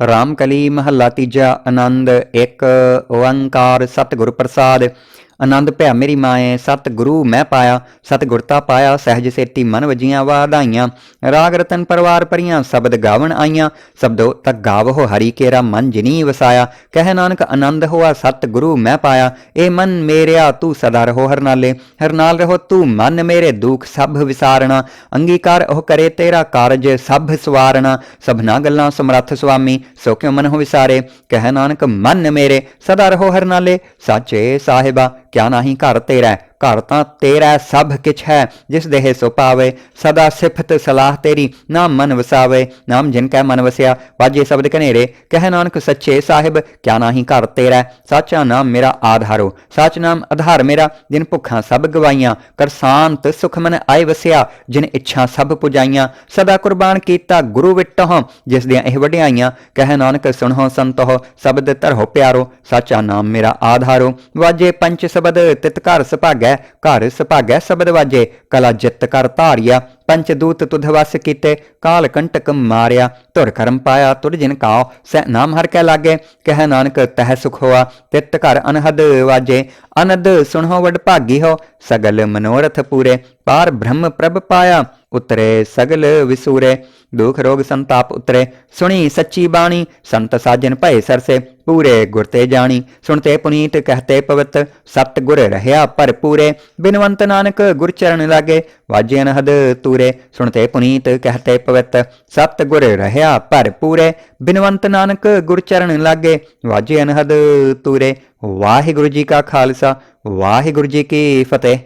ਰਾਮ ਕਲੀ ਮਹੱਲਾ ਤੀਜਾ ਆਨੰਦ ਇੱਕ ਓੰਕਾਰ ਸਤਿਗੁਰ ਪ੍ਰਸਾਦ। ਆਨੰਦ ਭਿਆ ਮੇਰੀ ਮਾਏ ਸਤ ਗੁਰੂ ਮੈਂ ਪਾਇਆ ਸਤ ਗੁਰਤਾ ਪਾਇਆ, ਸਹਿਜ ਸੇਤੀ ਮਨ ਵਜੀਆਂ ਵਾਧਾਈਆਂ। ਰਾਗ ਰਤਨ ਪਰਵਾਰ ਪਰੀਆਂ, ਸ਼ਬਦ ਗਾਵਣ ਆਈਆਂ। ਸ਼ਬਦੋ ਤਕ ਗਾਵੋ ਹਰੀ ਕੇਰਾ, ਮਨ ਜਿਨੀ ਵਸਾਇਆ। ਕਹਿ ਨਾਨਕ, ਆਨੰਦ ਹੋਆ ਸਤ ਗੁਰੂ ਮੈਂ ਪਾਇਆ। ਏ ਮਨ ਮੇਰਿਆ, ਤੂੰ ਸਦਾ ਰਹੋ ਹਰ ਨਾਲੇ ਨਾਲ ਰਹੋ ਤੂੰ, ਮਨ ਮੇਰੇ ਦੁਖ ਸਭ ਵਿਸਾਰਣਾ। ਅੰਗੀਕਾਰ ਉਹ ਕਰੇ ਤੇਰਾ ਕਾਰਜ, ਸਭ ਸਵਾਰਣਾ। ਸਭਨਾ ਗੱਲਾਂ ਸਮਰੱਥ ਸੁਆਮੀ, ਸੋ ਕਿਉ ਮਨ ਹੋ ਵਿਸਾਰੇ? ਕਹਿ ਨਾਨਕ, ਮਨ ਮੇਰੇ, ਸਦਾ ਰਹੋ ਹਰਨਾਲੇ। ਸਾਚੇ ਸਾਹਿਬਾ ਕਿਆ ਨਾਹੀ ਘਰ ਤੇਰਾ ਘਰ ਤਾਂ ਤੇਰਾ ਸਭ ਕਿਛ ਹੈ, ਜਿਸ ਦੇਹ ਸੋ ਪਾਵੇ, ਸਦਾ ਸਿਫਤ ਸਲਾਹ ਤੇਰੀ, ਨਾਮ ਮਨ ਵਸਾਵੇ, ਨਾਮ ਜਿਨ ਕੈ ਮਨ ਵਸਿਆ, ਵਾਜੇ ਸ਼ਬਦ ਕਨੇਰੇ ਕਹਿ ਨਾਨਕ ਸੱਚੇ ਸਾਹਿਬ, ਕਿਆ ਨਾਹੀ ਘਰ ਤੇਰਾ, ਸਾਚਾ ਨਾਮ ਮੇਰਾ ਆਧਾਰੋ, ਸਾਚ ਨਾਮ ਆਧਾਰ ਮੇਰਾ, ਜਿਨ ਭੁੱਖਾਂ ਸਭ ਗਵਾਈਆਂ, ਕਰ ਸ਼ਾਂਤ ਸੁਖ ਮਨ ਆਏ ਵਸਿਆ, ਜਿਨ ਇੱਛਾ ਸਭ ਪੁਜਾਈਆਂ, ਸਦਾ ਕੁਰਬਾਨ ਕੀਤਾ ਗੁਰੂ ਵਿਟਹੁ, ਜਿਸ ਦੀਆਂ ਇਹ ਵਡਿਆਈਆਂ, ਕਹਿ ਨਾਨਕ ਸੁਣੋ ਸੰਤੋ ਸ਼ਬਦ ਧਰੋ ਪਿਆਰੋ, ਸਾਚਾ ਨਾਮ ਮੇਰਾ ਆਧਾਰੋ, ਵਾਜੇ ਪੰਚ ਸ਼ਬਦ, ਤਿਤ ਘਰ ਸੁਭਾਗੈ ਘਰ ਸੁਭਾਗੈ ਸ਼ਬਦ ਵਾਜੇ, ਕਲਾ ਜਿੱਤ ਕਰ ਧਾਰਿਆ, ਪੰਚ ਤੁਧ ਵਸ ਕੀਤੇ, ਕਾਲ ਕੰਟਕ ਮਾਰਿਆ, ਧੁਰ ਕਰਮ ਪਾਇਆ, ਤੁਰ ਜਿਨ ਕਾਉ, ਸਹਿ ਨਾਮ ਹਰ ਕੈ ਲਾਗੇ, ਕਹਿ ਨਾਨਕ ਤਹਿ ਸੁਖ ਹੋਆ, ਤਿਤ ਘਰ ਅਨਹਦ ਵਾਜੇ ਅਨਦ ਸੁਣੋ ਵਡ ਭਾਗੀ ਹੋ, ਸਗਲ ਮਨੋਰਥ ਪੂਰੇ, ਪਾਰ ਬ੍ਰਹਮ ਪ੍ਰਭ ਪਾਇਆ ਉਤਰੇ ਸਗਲ ਵਿਸੂਰੇ ਦੁਖ ਰੋਗ ਸੰਤਾਪ ਉਤਰੇ ਸੁਣੀ ਸੱਚੀ ਬਾਣੀ ਸੰਤ ਸਾਜਨ ਭਏ ਸਰਸੇ ਪੂਰੇ ਗੁਰ ਤੇ ਜਾਣੀ ਸੁਣਤੇ ਪੁਨੀਤ ਕਹਤੇ ਪਵਿੱਤ ਸਤ ਗੁਰ ਰਹਿਆ ਭਰਪੂਰੇ ਬਿਨਵੰਤ ਨਾਨਕ ਗੁਰ ਚਰਨ ਲਾਗੇ ਵਾਜੇ ਅਨਹਦ ਤੂਰੇ ਸੁਣਤੇ ਪੁਨੀਤ ਕਹਤੇ ਪਵਿੱਤ ਸਤ ਗੁਰ ਰਹਿਆ ਭਰਪੂਰੇ ਬਿਨਵੰਤ ਨਾਨਕ ਗੁਰ ਚਰਨ ਲਾਗੇ ਵਾਜੇ ਅਨਹਦ ਤੂਰੇ ਵਾਹਿਗੁਰੂ ਜੀ ਕਾ ਖਾਲਸਾ ਵਾਹਿਗੁਰੂ ਜੀ ਕੀ ਫਤਿਹ